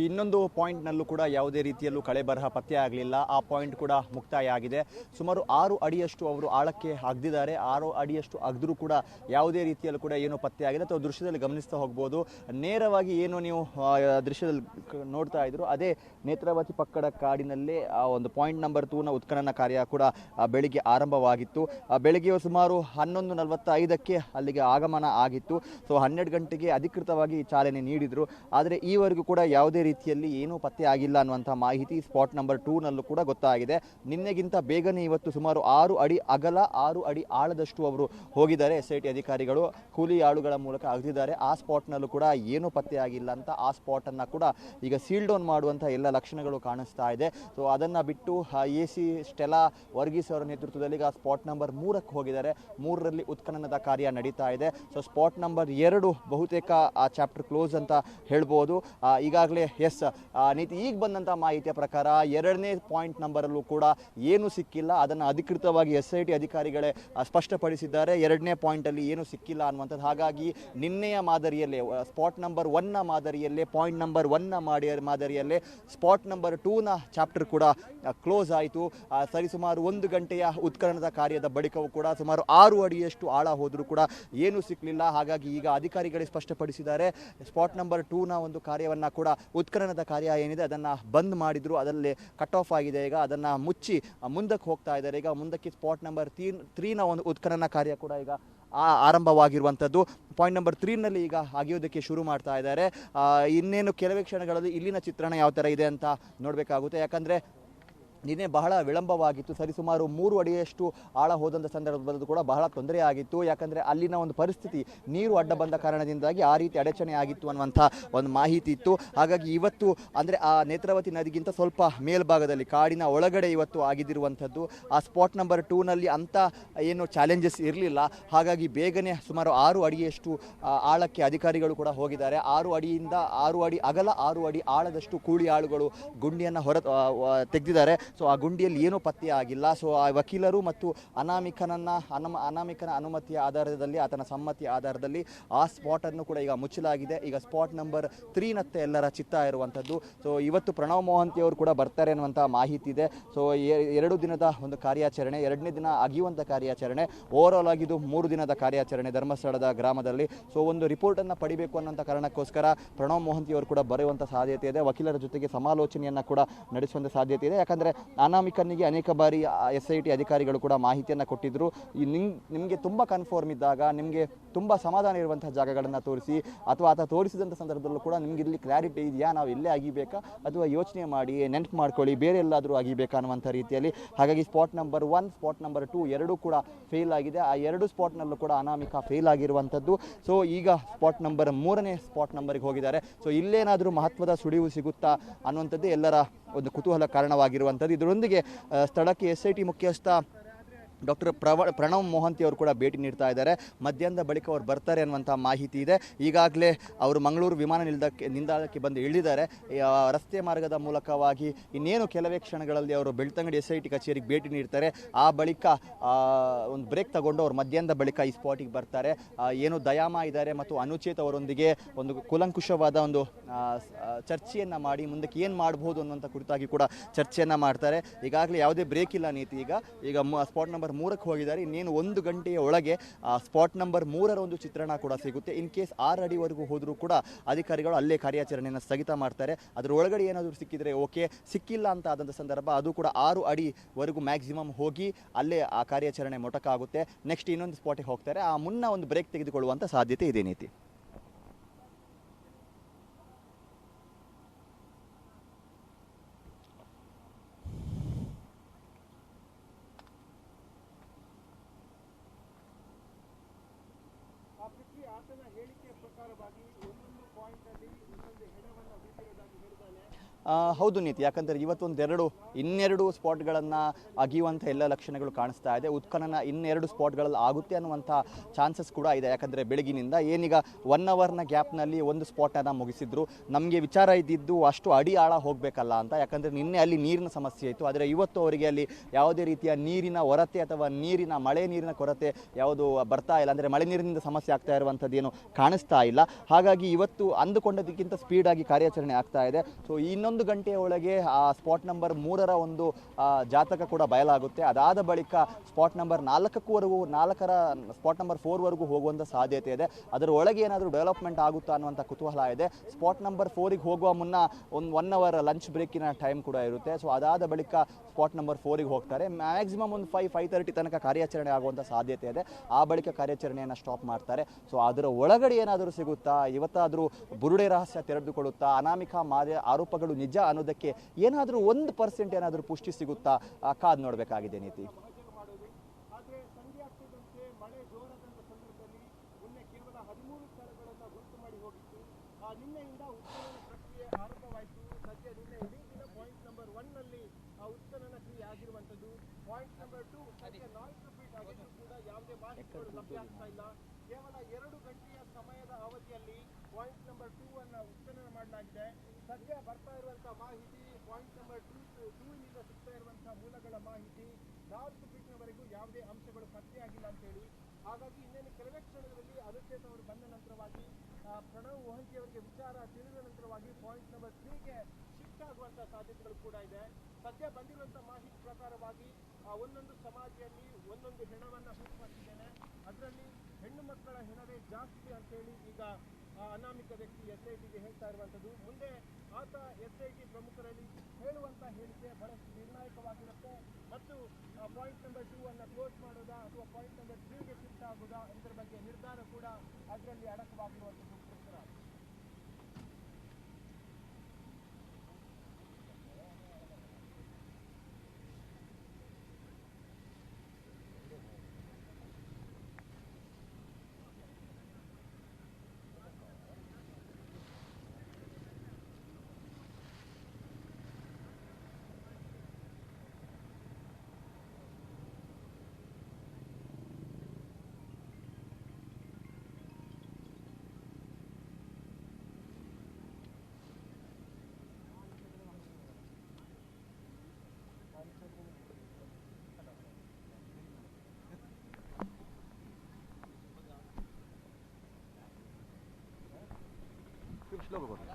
ಇನ್ನೊಂದು ಪಾಯಿಂಟ್ನಲ್ಲೂ ಕೂಡ ಯಾವುದೇ ರೀತಿಯಲ್ಲೂ ಕಳೆ ಬರಹ ಪತ್ತೆ ಆಗಲಿಲ್ಲ. ಆ ಪಾಯಿಂಟ್ ಕೂಡ ಮುಕ್ತಾಯ ಆಗಿದೆ. ಸುಮಾರು ಆರು ಅಡಿಯಷ್ಟು ಅವರು ಆಳಕ್ಕೆ ಅಗ್ದಿದ್ದಾರೆ. ಆರು ಅಡಿಯಷ್ಟು ಅಗ್ದರೂ ಕೂಡ ಯಾವುದೇ ರೀತಿಯಲ್ಲೂ ಕೂಡ ಏನು ಪತ್ತೆ ಆಗಿದೆ ಅಥವಾ ದೃಶ್ಯದಲ್ಲಿ ಗಮನಿಸ್ತಾ ಹೋಗ್ಬೋದು. ನೇರವಾಗಿ ಏನು ನೀವು ದೃಶ್ಯದಲ್ಲಿ ನೋಡ್ತಾ ಇದ್ರು ಅದೇ ನೇತ್ರಾವತಿ ಪಕ್ಕದ ಕಾಡಿನಲ್ಲೇ ಆ ಒಂದು ಪಾಯಿಂಟ್ ನಂಬರ್ ಟೂನ ಉತ್ಖನನ ಕಾರ್ಯ ಕೂಡ ಬೆಳಿಗ್ಗೆ ಆರಂಭವಾಗಿತ್ತು. ಬೆಳಿಗ್ಗೆ ಸುಮಾರು ಹನ್ನೊಂದು ನಲವತ್ತೈದಕ್ಕೆ ಅಲ್ಲಿಗೆ ಆಗಮನ ಆಗಿತ್ತು. ಸೊ, ಹನ್ನೆರಡು ಗಂಟೆಗೆ ಅಧಿಕೃತವಾಗಿ ಚಾಲನೆ ನೀಡಿದರು. ಆದರೆ ಈವರೆಗೂ ಕೂಡ ಯಾವುದೇ ರೀತಿಯಲ್ಲಿ ಏನೂ ಪತ್ತೆ ಆಗಿಲ್ಲ ಅನ್ನುವಂಥ ಮಾಹಿತಿ ಸ್ಪಾಟ್ ನಂಬರ್ ಟೂನಲ್ಲೂ ಕೂಡ ಗೊತ್ತಾಗಿದೆ. ನಿನ್ನೆಗಿಂತ ಬೇಗನೆ ಇವತ್ತು ಸುಮಾರು ಆರು ಅಡಿ ಅಗಲ, ಆರು ಅಡಿ ಆಳದಷ್ಟು ಅವರು ಹೋಗಿದ್ದಾರೆ. ಎಸ್ ಐ ಅಧಿಕಾರಿಗಳು ಕೂಲಿ ಆಳುಗಳ ಮೂಲಕ ಅಗದಿದ್ದಾರೆ. ಆ ಸ್ಪಾಟ್ನಲ್ಲೂ ಕೂಡ ಏನೂ ಪತ್ತೆ ಆಗಿಲ್ಲ ಅಂತ ಆ ಸ್ಪಾಟನ್ನು ಕೂಡ ಈಗ ಸೀಲ್ ಡೌನ್ ಮಾಡುವಂಥ ಎಲ್ಲ ಲಕ್ಷಣಗಳು ಕಾಣಿಸ್ತಾ ಇದೆ. ಸೊ ಅದನ್ನು ಬಿಟ್ಟು ಎ ಸಿ ಸ್ಟೆಲಾ ವರ್ಗೀಸ್ ಅವರ ನೇತೃತ್ವದಲ್ಲಿ ಈಗ ಸ್ಪಾಟ್ ನಂಬರ್ ಮೂರಕ್ಕೆ ಹೋಗಿದ್ದಾರೆ. ಮೂರರಲ್ಲಿ ಉತ್ಖನನದ ಕಾರ್ಯ ನಡೀತಾ ಇದೆ. ಸೊ ಸ್ಪಾಟ್ ನಂಬರ್ ಎರಡು ಬಹುತೇಕ ಆ ಚಾಪ್ಟರ್ ಕ್ಲೋಸ್ ಅಂತ ಹೇಳ್ಬೋದು. ಈಗಾಗಲೇ ಎಸ್ ನೀತಿ ಈಗ ಬಂದಂಥ ಮಾಹಿತಿಯ ಪ್ರಕಾರ ಎರಡನೇ ಪಾಯಿಂಟ್ ನಂಬರಲ್ಲೂ ಕೂಡ ಏನು ಸಿಕ್ಕಿಲ್ಲ. ಅದನ್ನು ಅಧಿಕೃತವಾಗಿ ಎಸ್ ಐ ಟಿ ಅಧಿಕಾರಿಗಳೇ ಸ್ಪಷ್ಟಪಡಿಸಿದ್ದಾರೆ. ಎರಡನೇ ಪಾಯಿಂಟಲ್ಲಿ ಏನು ಸಿಕ್ಕಿಲ್ಲ ಅನ್ನುವಂಥದ್ದು. ಹಾಗಾಗಿ ನಿನ್ನೆಯ ಮಾದರಿಯಲ್ಲೇ ಸ್ಪಾಟ್ ನಂಬರ್ ಒನ್ನ ಮಾದರಿಯಲ್ಲೇ ಪಾಯಿಂಟ್ ನಂಬರ್ ಒನ್ನ ಮಾಡಿ, ಮಾದರಿಯಲ್ಲೇ ಸ್ಪಾಟ್ ನಂಬರ್ ಟೂನ ಚಾಪ್ಟರ್ ಕೂಡ ಕ್ಲೋಸ್ ಆಯಿತು. ಸರಿಸುಮಾರು ಒಂದು ಗಂಟೆಯ ಉತ್ಖನನದ ಕಾರ್ಯದ ಬಳಿಕವೂ ಕೂಡ ಸುಮಾರು ಆರು ಅಡಿಯಷ್ಟು ಆಳ ಹೋದರೂ ಕೂಡ ಏನೂ ಸಿಕ್ಕಲಿಲ್ಲ ಹಾಗಾಗಿ ಈಗ ಅಧಿಕಾರಿಗಳೇ ಸ್ಪಷ್ಟಪಡಿಸಿದ್ದಾರೆ. ಸ್ಪಾಟ್ ನಂಬರ್ ಟೂನ ಒಂದು ಕಾರ್ಯವನ್ನು ಕೂಡ ಉತ್ಖನನದ ಕಾರ್ಯ ಏನಿದೆ, ಅದನ್ನು ಬಂದ್ ಮಾಡಿದ್ರು, ಅದರಲ್ಲಿ ಕಟ್ ಆಫ್ ಆಗಿದೆ, ಈಗ ಅದನ್ನು ಮುಚ್ಚಿ ಮುಂದಕ್ಕೆ ಹೋಗ್ತಾ ಇದ್ದಾರೆ. ಈಗ ಮುಂದಕ್ಕೆ ಸ್ಪಾಟ್ ನಂಬರ್ ತೀ ತ್ರೀನ ಒಂದು ಉತ್ಖನನ ಕಾರ್ಯ ಕೂಡ ಈಗ ಆರಂಭವಾಗಿರುವಂಥದ್ದು. ಪಾಯಿಂಟ್ ನಂಬರ್ ತ್ರೀನಲ್ಲಿ ಈಗ ಅಗೆಯೋದಕ್ಕೆ ಶುರು ಮಾಡ್ತಾ ಇದ್ದಾರೆ. ಇನ್ನೇನು ಕೆಲವೇ ಕ್ಷಣಗಳಲ್ಲಿ ಇಲ್ಲಿನ ಚಿತ್ರಣ ಯಾವ ಥರ ಇದೆ ಅಂತ ನೋಡಬೇಕಾಗುತ್ತೆ. ಯಾಕಂದರೆ ನಿನ್ನೆ ಬಹಳ ವಿಳಂಬವಾಗಿತ್ತು. ಸರಿಸುಮಾರು ಮೂರು ಅಡಿಯಷ್ಟು ಆಳ ಹೋದಂಥ ಸಂದರ್ಭದಲ್ಲೂ ಕೂಡ ಬಹಳ ತೊಂದರೆ ಆಗಿತ್ತು. ಯಾಕಂದರೆ ಅಲ್ಲಿನ ಒಂದು ಪರಿಸ್ಥಿತಿ ನೀರು ಅಡ್ಡ ಬಂದ ಕಾರಣದಿಂದಾಗಿ ಆ ರೀತಿ ಅಡಚಣೆ ಆಗಿತ್ತು ಅನ್ನುವಂಥ ಒಂದು ಮಾಹಿತಿ ಇತ್ತು. ಹಾಗಾಗಿ ಇವತ್ತು ಅಂದರೆ ಆ ನೇತ್ರಾವತಿ ನದಿಗಿಂತ ಸ್ವಲ್ಪ ಮೇಲ್ಭಾಗದಲ್ಲಿ, ಕಾಡಿನ ಒಳಗಡೆ ಇವತ್ತು ಆಗಿದ್ದಿರುವಂಥದ್ದು ಆ ಸ್ಪಾಟ್ ನಂಬರ್ ಟೂನಲ್ಲಿ ಅಂಥ ಏನು ಚಾಲೆಂಜಸ್ ಇರಲಿಲ್ಲ. ಹಾಗಾಗಿ ಬೇಗನೆ ಸುಮಾರು ಆರು ಅಡಿಯಷ್ಟು ಆಳಕ್ಕೆ ಅಧಿಕಾರಿಗಳು ಕೂಡ ಹೋಗಿದ್ದಾರೆ. ಆರು ಅಡಿಯಿಂದ ಆರು ಅಡಿ ಅಗಲ, ಆರು ಅಡಿ ಆಳದಷ್ಟು ಕೂಳಿ ಆಳುಗಳು ಗುಂಡಿಯನ್ನು ಹೊರ ತೆಗೆದಿದ್ದಾರೆ. ಸೊ ಆ ಗುಂಡಿಯಲ್ಲಿ ಏನೂ ಪತ್ತೆ ಆಗಿಲ್ಲ. ಸೊ ಆ ವಕೀಲರು ಮತ್ತು ಅನಾಮಿಕನನ್ನ ಅನಮ, ಅನಾಮಿಕನ ಅನುಮತಿಯ ಆಧಾರದಲ್ಲಿ, ಆತನ ಸಮ್ಮತಿಯ ಆಧಾರದಲ್ಲಿ ಆ ಸ್ಪಾಟನ್ನು ಕೂಡ ಈಗ ಮುಚ್ಚಲಾಗಿದೆ. ಈಗ ಸ್ಪಾಟ್ ನಂಬರ್ ತ್ರೀನತ್ತೆ ಎಲ್ಲರ ಚಿತ್ತ ಇರುವಂಥದ್ದು. ಸೊ ಇವತ್ತು ಪ್ರಣವ್ ಮೋಹಂತಿ ಅವರು ಕೂಡ ಬರ್ತಾರೆ ಅನ್ನುವಂಥ ಮಾಹಿತಿ ಇದೆ. ಸೊ ಎರಡು ದಿನದ ಒಂದು ಕಾರ್ಯಾಚರಣೆ, ಎರಡನೇ ದಿನ ಅಗಿಯುವಂಥ ಕಾರ್ಯಾಚರಣೆ ಓವರ್ ಆಲ್ ಆಗಿದ್ದು ಮೂರು ದಿನದ ಕಾರ್ಯಾಚರಣೆ ಧರ್ಮಸ್ಥಳದ ಗ್ರಾಮದಲ್ಲಿ. ಸೊ ಒಂದು ರಿಪೋರ್ಟನ್ನು ಪಡಿಬೇಕು ಅನ್ನೋಂಥ ಕಾರಣಕ್ಕೋಸ್ಕರ ಪ್ರಣವ್ ಮೋಹಂತಿ ಅವರು ಕೂಡ ಬರೆಯುವಂಥ ಸಾಧ್ಯತೆ ಇದೆ. ವಕೀಲರ ಜೊತೆಗೆ ಸಮಾಲೋಚನೆಯನ್ನು ಕೂಡ ನಡೆಸುವಂಥ ಸಾಧ್ಯತೆ ಇದೆ. ಯಾಕಂದರೆ ಅನಾಮಿಕನಿಗೆ ಅನೇಕ ಬಾರಿ ಎಸ್ ಐ ಟಿ ಅಧಿಕಾರಿಗಳು ಕೂಡ ಮಾಹಿತಿಯನ್ನು ಕೊಟ್ಟಿದ್ದರು ಈ ನಿಮ್, ನಿಮಗೆ ತುಂಬ ಕನ್ಫರ್ಮ್ ಇದ್ದಾಗ, ನಿಮಗೆ ತುಂಬ ಸಮಾಧಾನ ಇರುವಂಥ ಜಾಗಗಳನ್ನು ತೋರಿಸಿ, ಅಥವಾ ಆತ ತೋರಿಸಿದಂಥ ಸಂದರ್ಭದಲ್ಲೂ ಕೂಡ ನಿಮಗೆ ಇಲ್ಲಿ ಕ್ಲಾರಿಟಿ ಇದೆಯಾ? ನಾವು ಇಲ್ಲೇ ಆಗಿಬೇಕಾ? ಅಥವಾ ಯೋಚನೆ ಮಾಡಿ, ನೆನಪು ಮಾಡ್ಕೊಳ್ಳಿ, ಬೇರೆ ಎಲ್ಲಾದರೂ ಆಗಿಬೇಕಾ ಅನ್ನುವಂಥ ರೀತಿಯಲ್ಲಿ. ಹಾಗಾಗಿ spot number one spot number two ಎರಡೂ ಕೂಡ ಫೇಲ್ ಆಗಿದೆ. ಆ ಎರಡು ಸ್ಪಾಟ್ನಲ್ಲೂ ಕೂಡ ಅನಾಮಿಕ ಫೇಲ್ ಆಗಿರುವಂಥದ್ದು. ಸೊ ಈಗ ಸ್ಪಾಟ್ ನಂಬರ್ ಮೂರನೇ ಸ್ಪಾಟ್ ನಂಬರ್ಗೆ ಹೋಗಿದ್ದಾರೆ. ಸೊ ಇಲ್ಲೇನಾದರೂ ಮಹತ್ವದ ಸುಳಿವು ಸಿಗುತ್ತಾ ಅನ್ನುವಂಥದ್ದು ಎಲ್ಲರ ಒಂದು ಕುತೂಹಲ ಕಾರಣವಾಗಿರುವಂಥದ್ದು. ಇದರೊಂದಿಗೆ ಸ್ಥಳಕ್ಕೆ ಎಸ್ ಐ ಮುಖ್ಯಸ್ಥ ಡಾಕ್ಟರ್ ಪ್ರವ, ಪ್ರಣವ್ ಮೋಹಂತಿ ಅವರು ಕೂಡ ಭೇಟಿ ನೀಡ್ತಾ ಇದ್ದಾರೆ. ಮಧ್ಯಾಹ್ನದ ಬಳಿಕ ಅವ್ರು ಬರ್ತಾರೆ ಅನ್ನುವಂಥ ಮಾಹಿತಿ ಇದೆ. ಈಗಾಗಲೇ ಅವರು ಮಂಗಳೂರು ವಿಮಾನ ನಿಲ್ದಕ್ಕೆ, ನಿಲ್ದಾಣಕ್ಕೆ ಬಂದು ಇಳಿದಿದ್ದಾರೆ. ರಸ್ತೆ ಮಾರ್ಗದ ಮೂಲಕವಾಗಿ ಇನ್ನೇನು ಕೆಲವೇ ಕ್ಷಣಗಳಲ್ಲಿ ಅವರು ಬೆಳ್ತಂಗಡಿ ಎಸ್ ಐ ಟಿ ಕಚೇರಿಗೆ ಭೇಟಿ ನೀಡ್ತಾರೆ. ಆ ಬಳಿಕ ಒಂದು ಬ್ರೇಕ್ ತಗೊಂಡು ಅವರು ಮಧ್ಯಾಹ್ನದ ಬಳಿಕ ಈ ಸ್ಪಾಟಿಗೆ ಬರ್ತಾರೆ. ಏನು ದಯಾಮ ಇದ್ದಾರೆ ಮತ್ತು ಅನುಚೇತ್ ಅವರೊಂದಿಗೆ ಒಂದು ಕುಲಂಕುಷವಾದ ಒಂದು ಚರ್ಚೆಯನ್ನು ಮಾಡಿ ಮುಂದಕ್ಕೆ ಏನು ಮಾಡ್ಬೋದು ಅನ್ನುವಂಥ ಕುರಿತಾಗಿ ಕೂಡ ಚರ್ಚೆಯನ್ನು ಮಾಡ್ತಾರೆ. ಈಗಾಗಲೇ ಯಾವುದೇ ಬ್ರೇಕ್ ಇಲ್ಲ ನೀತಿ ಈಗ. ಈಗ ಸ್ಪಾಟ್ ನಂಬರ್ ಮೂರಕ್ಕೆ ಹೋಗಿದ್ದಾರೆ. ಇನ್ನೇನು ಒಂದು ಗಂಟೆಯ ಒಳಗೆ ಸ್ಪಾಟ್ ನಂಬರ್ ಮೂರರ ಒಂದು ಚಿತ್ರಣ ಕೂಡ ಸಿಗುತ್ತೆ. ಇನ್ ಕೇಸ್ ಆರು ಅಡಿವರೆಗೂ ಹೋದರೂ ಕೂಡ ಅಧಿಕಾರಿಗಳು ಅಲ್ಲೇ ಕಾರ್ಯಾಚರಣೆಯನ್ನು ಸ್ಥಗಿತ ಮಾಡ್ತಾರೆ. ಅದರ ಒಳಗಡೆ ಏನಾದರೂ ಸಿಕ್ಕಿದರೆ ಓಕೆ. ಸಿಕ್ಕಿಲ್ಲ ಅಂತ ಆದಂಥ ಸಂದರ್ಭ, ಅದು ಕೂಡ ಆರು ಅಡಿವರೆಗೂ ಮ್ಯಾಕ್ಸಿಮಮ್ ಹೋಗಿ ಅಲ್ಲೇ ಆ ಕಾರ್ಯಾಚರಣೆ ಮೊಟಕಾಗುತ್ತೆ. ನೆಕ್ಸ್ಟ್ ಇನ್ನೊಂದು ಸ್ಪಾಟಿಗೆ ಹೋಗ್ತಾರೆ. ಆ ಮುನ್ನ ಒಂದು ಬ್ರೇಕ್ ತೆಗೆದುಕೊಳ್ಳುವಂಥ ಸಾಧ್ಯತೆ ಇದೆ, ನೀತಿ. ಆತನ ಹೇಳಿಕೆಯ ಪ್ರಕಾರವಾಗಿ ಒಂದೊಂದು ಪಾಯಿಂಟ್ ಅಲ್ಲಿ ಒಂದೊಂದು ಹೆಣವನ್ನು ಬಿದ್ದಿರೋದಾಗಿ ಹೇಳ್ತಾನೆ ಆ, ಹೌದು ನೀತಿ. ಯಾಕಂದರೆ ಇವತ್ತೊಂದೆರಡು, ಇನ್ನೆರಡು ಸ್ಪಾಟ್ಗಳನ್ನು ಅಗಿಯುವಂಥ ಎಲ್ಲ ಲಕ್ಷಣಗಳು ಕಾಣಿಸ್ತಾ ಇದೆ. ಉತ್ಖನನ ಇನ್ನೆರಡು ಸ್ಪಾಟ್ಗಳಲ್ಲಿ ಆಗುತ್ತೆ ಅನ್ನುವಂಥ ಚಾನ್ಸಸ್ ಕೂಡ ಇದೆ. ಯಾಕಂದರೆ ಬೆಳಗಿನಿಂದ ಏನೀಗ ಒನ್ ಅವರ್ನ ಗ್ಯಾಪ್ನಲ್ಲಿ ಒಂದು ಸ್ಪಾಟನ್ನು ಮುಗಿಸಿದ್ರು. ನಮಗೆ ವಿಚಾರ ಇದ್ದಿದ್ದು ಅಷ್ಟು ಅಡಿ ಆಳ ಹೋಗಬೇಕಲ್ಲ ಅಂತ. ಯಾಕಂದರೆ ನಿನ್ನೆ ಅಲ್ಲಿ ನೀರಿನ ಸಮಸ್ಯೆ ಇತ್ತು. ಆದರೆ ಇವತ್ತು ಅವರಿಗೆ ಅಲ್ಲಿ ಯಾವುದೇ ರೀತಿಯ ನೀರಿನ ಹೊರತೆ ಅಥವಾ ನೀರಿನ ಮಳೆ ನೀರಿನ ಕೊರತೆ ಯಾವುದು ಬರ್ತಾ ಇಲ್ಲ. ಅಂದರೆ ಮಳೆ ನೀರಿನಿಂದ ಸಮಸ್ಯೆ ಆಗ್ತಾ ಇರುವಂಥದ್ದೇನು ಕಾಣಿಸ್ತಾ ಇಲ್ಲ. ಹಾಗಾಗಿ ಇವತ್ತು ಅಂದುಕೊಂಡದಕ್ಕಿಂತ ಸ್ಪೀಡಾಗಿ ಕಾರ್ಯಾಚರಣೆ ಆಗ್ತಾ ಇದೆ. ಸೊ ಇನ್ನೊಂದು ಗಂಟೆಯ ಒಳಗೆ ಆ ಸ್ಪಾಟ್ ನಂಬರ್ ಮೂರರ ಒಂದು ಜಾತಕ ಕೂಡ ಬಯಲಾಗುತ್ತೆ. ಅದಾದ ಬಳಿಕ ಸ್ಪಾಟ್ ನಂಬರ್ ನಾಲ್ಕಕ್ಕೂವರೆಗೂ, ನಾಲ್ಕರ ಸ್ಪಾಟ್ ನಂಬರ್ ಫೋರ್ವರೆಗೂ ಹೋಗುವಂಥ ಸಾಧ್ಯತೆ ಇದೆ. ಅದರ ಒಳಗೆ ಏನಾದರೂ ಡೆವಲಪ್ಮೆಂಟ್ ಆಗುತ್ತಾ ಅನ್ನುವಂಥ ಕುತೂಹಲ ಇದೆ. ಸ್ಪಾಟ್ ನಂಬರ್ ಫೋರಿಗೆ ಹೋಗುವ ಮುನ್ನ ಒಂದು ಒನ್ ಅವರ್ ಲಂಚ್ ಬ್ರೇಕಿನ ಟೈಮ್ ಕೂಡ ಇರುತ್ತೆ. ಸೊ ಅದಾದ ಬಳಿಕ ಸ್ಪಾಟ್ ನಂಬರ್ ಫೋರಿಗೆ ಹೋಗ್ತಾರೆ. ಮ್ಯಾಕ್ಸಿಮಮ್ ಒಂದು ಫೈವ್ ಫೈವ್ ತರ್ಟಿ ತನಕ ಕಾರ್ಯಾಚರಣೆ ಆಗುವಂಥ ಸಾಧ್ಯತೆ ಇದೆ. ಆ ಬಳಿಕ ಕಾರ್ಯಾಚರಣೆಯನ್ನು ಸ್ಟಾಪ್ ಮಾಡ್ತಾರೆ. ಸೊ ಅದರ ಒಳಗಡೆ ಏನಾದರೂ ಸಿಗುತ್ತಾ, ಇವತ್ತಾದರೂ ಬುರುಡೆ ರಹಸ್ಯ ತೆರೆದುಕೊಳ್ಳುತ್ತಾ, ಅನಾಮಿಕ ಮಾದ ಆರೋಪಗಳು ನಿಜ ಅನ್ನೋದಕ್ಕೆ ಏನಾದರೂ ಒಂದು ಪರ್ಸೆಂಟ್ ಏನಾದರೂ ಪುಷ್ಟಿ ಸಿಗುತ್ತಾ? ಕಾದ್ ನೋಡಬೇಕಾಗಿದೆ ನೀತಿ. ಕೇವಲ ಎರಡು ಗಂಟೆಯ ಸಮಯದ ಅವಧಿಯಲ್ಲಿ ಪಾಯಿಂಟ್ ನಂಬರ್ ಟೂ ಅನ್ನು ಉತ್ಖನನ ಮಾಡಲಾಗಿದೆ. ಸದ್ಯ ಬರ್ತಾ ಇರುವಂತಹ ಮಾಹಿತಿ ಪಾಯಿಂಟ್ ನಂಬರ್ ಟೂ ಟೂ ಇಂದ ಸಿಗ್ತಾ ಇರುವಂತಹ ಮೂಲಗಳ ಮಾಹಿತಿ, ನಾಲ್ಕು ಫೀಟ್ನವರೆಗೂ ಯಾವುದೇ ಅಂಶಗಳು ಪತ್ತೆಯಾಗಿಲ್ಲ ಅಂತೇಳಿ ಹಾಗಾಗಿ ಇನ್ನೇನು ಕೆಲವೇ ಕ್ಷಣಗಳಲ್ಲಿ ಅಭಿಷೇಕ್ ಅವರು ಬಂದ ನಂತರವಾಗಿ ಪ್ರಣವ್ ಮೊಹಂತಿ ಅವರಿಗೆ ವಿಚಾರ ತಿಳಿದ ನಂತರವಾಗಿ ಪಾಯಿಂಟ್ ನಂಬರ್ ತ್ರೀಗೆ ಶಿಫ್ಟ್ ಆಗುವಂತಹ ಸಾಧ್ಯತೆಗಳು ಕೂಡ ಇದೆ. ಸದ್ಯ ಬಂದಿರುವಂತಹ ಮಾಹಿತಿ ಪ್ರಕಾರವಾಗಿ ಒಂದೊಂದು ಸಮಾಜದಲ್ಲಿ ಒಂದೊಂದು ಹೆಣವನ್ನು ಹುಟ್ಟು ಅದರಲ್ಲಿ ಹೆಣ್ಣು ಮಕ್ಕಳ ಹೆಣವೇ ಜಾಸ್ತಿ ಅಂತೇಳಿ ಈಗ ಅನಾಮಿಕ ವ್ಯಕ್ತಿ ಎಸ್ ಐ ಟಿಗೆ ಹೇಳ್ತಾ ಇರುವಂಥದ್ದು, ಮುಂದೆ ಆತ ಎಸ್ ಐ ಟಿ ಪ್ರಮುಖರಲ್ಲಿ ಹೇಳುವಂತ ಹೇಳಿಕೆ ಬಹಳಷ್ಟು ನಿರ್ಣಾಯಕವಾಗಿರುತ್ತೆ. ಮತ್ತು ಪಾಯಿಂಟ್ ನಂಬರ್ ಟೂ ಅನ್ನ ಕ್ಲೋಸ್ ಮಾಡೋದಾ ಅಥವಾ ಪಾಯಿಂಟ್ ನಂಬರ್ ತ್ರೀಗೆ ಶಿಫ್ಟ್ ಆಗೋದಾ ಇದರ ಬಗ್ಗೆ ನಿರ್ಧಾರ ಕೂಡ ಅದರಲ್ಲಿ ಅಡಕವಾಗಿರುವಂಥದ್ದು. 실력을 거든요.